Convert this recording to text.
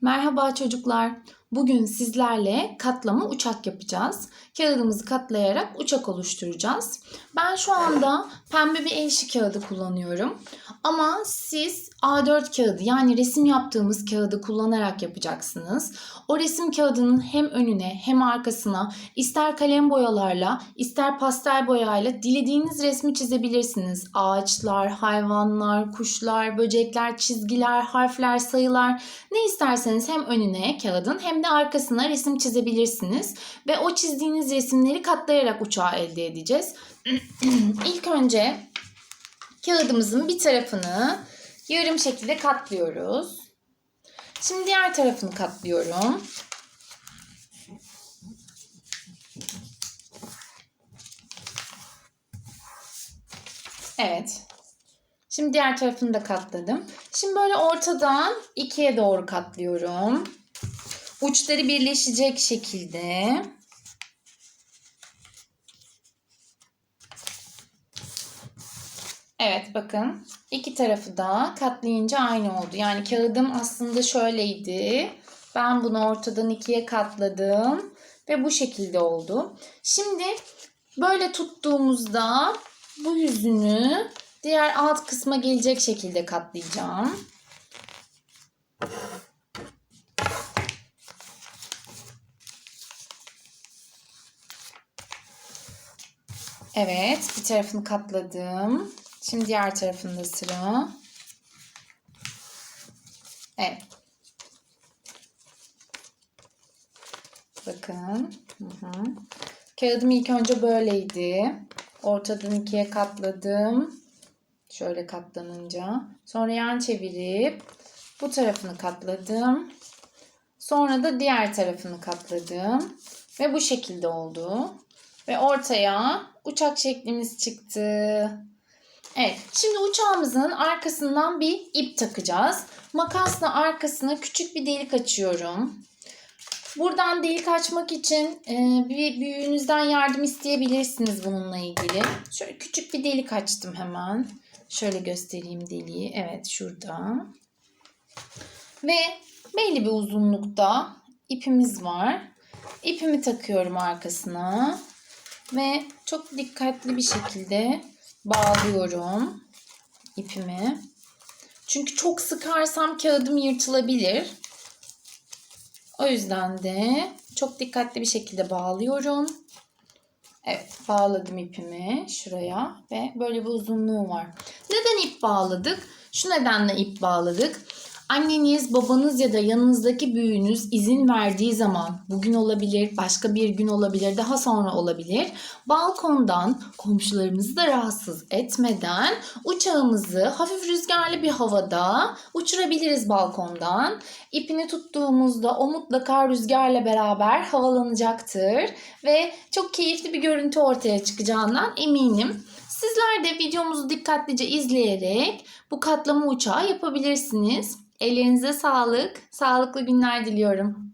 Merhaba çocuklar. Bugün sizlerle katlama uçak yapacağız. Kağıdımızı katlayarak uçak oluşturacağız. Ben şu anda pembe bir eşi kağıdı kullanıyorum. Ama siz A4 kağıdı yani resim yaptığımız kağıdı kullanarak yapacaksınız. O resim kağıdının hem önüne hem arkasına ister kalem boyalarla ister pastel boyayla dilediğiniz resmi çizebilirsiniz. Ağaçlar, hayvanlar, kuşlar, böcekler, çizgiler, harfler, sayılar ne isterseniz hem önüne kağıdın hem de arkasına resim çizebilirsiniz. Ve o çizdiğiniz resimleri katlayarak uçağı elde edeceğiz. İlk önce kağıdımızın bir tarafını yarım şekilde katlıyoruz. Şimdi diğer tarafını katlıyorum. Evet. Şimdi diğer tarafını da katladım. Şimdi böyle ortadan ikiye doğru katlıyorum. Uçları birleşecek şekilde. Evet bakın iki tarafı da katlayınca aynı oldu. Yani kağıdım aslında şöyleydi. Ben bunu ortadan ikiye katladım ve bu şekilde oldu. Şimdi böyle tuttuğumuzda bu yüzünü diğer alt kısma gelecek şekilde katlayacağım. Evet, bir tarafını katladım. Şimdi diğer tarafında sıra. Evet. Bakın. Hı hı. Kağıdım ilk önce böyleydi. Ortadan ikiye katladım. Şöyle katlanınca. Sonra yan çevirip bu tarafını katladım. Sonra da diğer tarafını katladım. Ve bu şekilde oldu. Ve ortaya uçak şeklimiz çıktı. Evet, şimdi uçağımızın arkasından bir ip takacağız. Makasla arkasına küçük bir delik açıyorum. Buradan delik açmak için e, bir büyüğünüzden yardım isteyebilirsiniz bununla ilgili. Şöyle küçük bir delik açtım hemen. Şöyle göstereyim deliği. Evet, şurada. Ve belli bir uzunlukta ipimiz var. İpimi takıyorum arkasına ve çok dikkatli bir şekilde bağlıyorum ipimi. Çünkü çok sıkarsam kağıdım yırtılabilir. O yüzden de çok dikkatli bir şekilde bağlıyorum. Evet bağladım ipimi şuraya ve böyle bir uzunluğu var. Neden ip bağladık? Şu nedenle ip bağladık. Anneniz, babanız ya da yanınızdaki büyüğünüz izin verdiği zaman bugün olabilir, başka bir gün olabilir, daha sonra olabilir. Balkondan komşularımızı da rahatsız etmeden uçağımızı hafif rüzgarlı bir havada uçurabiliriz balkondan. İpini tuttuğumuzda o mutlaka rüzgarla beraber havalanacaktır ve çok keyifli bir görüntü ortaya çıkacağından eminim. Sizler de videomuzu dikkatlice izleyerek bu katlama uçağı yapabilirsiniz. Ellerinize sağlık, sağlıklı günler diliyorum.